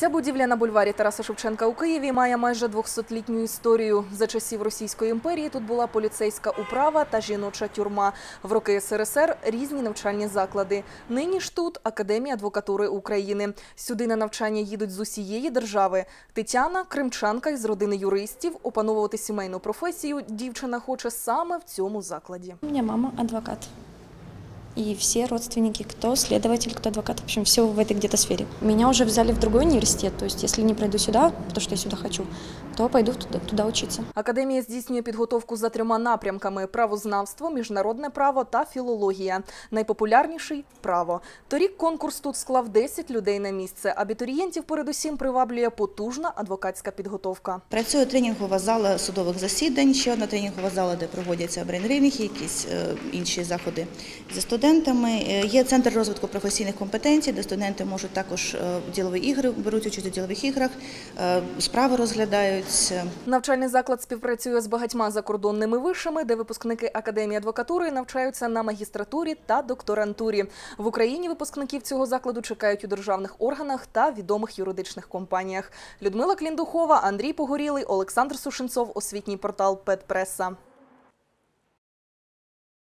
Ця будівля на бульварі Тараса Шевченка у Києві має майже 200-літню історію. За часів Російської імперії тут була поліцейська управа та жіноча тюрма. В роки СРСР різні навчальні заклади. Нині ж тут Академія адвокатури України. Сюди на навчання їдуть з усієї держави. Тетяна, кримчанка із родини юристів, опановувати сімейну професію дівчина хоче саме в цьому закладі. У меня мама адвокат. И все родственники, кто следователь, кто адвокат, в общем, все в этой где-то сфере. Меня уже взяли в другой университет, то есть если не пройду сюда, то, что я сюда хочу, то пойду туда, туда учиться. Академія здійснює підготовку за трьома напрямками: правознавство, міжнародне право та філологія. Найпопулярніший право. Торік конкурс тут склав 10 людей на місце. Абітурієнтів передусім приваблює потужна адвокатська підготовка. Працює тренінгова зала судових засідань, ще одна тренінгова зала, де проводяться брейнринги, якісь е, інші заходи зі студентами. Е, Є центр розвитку професійних компетенцій, де студенти можуть також е, ділові ігри беруть участь у ділових іграх, е, справи розглядаються. Навчальний заклад співпрацює з багатьма закордонними вишами, де випускники академії адвокатури навчаються на магістратурі та докторантурі. В Україні випускників цього закладу чекають у державних органах та відомих юридичних компаніях. Людмила Кліндухова, Андрій Погорілий, Олександр Сушенцов, освітній портал Петпреса.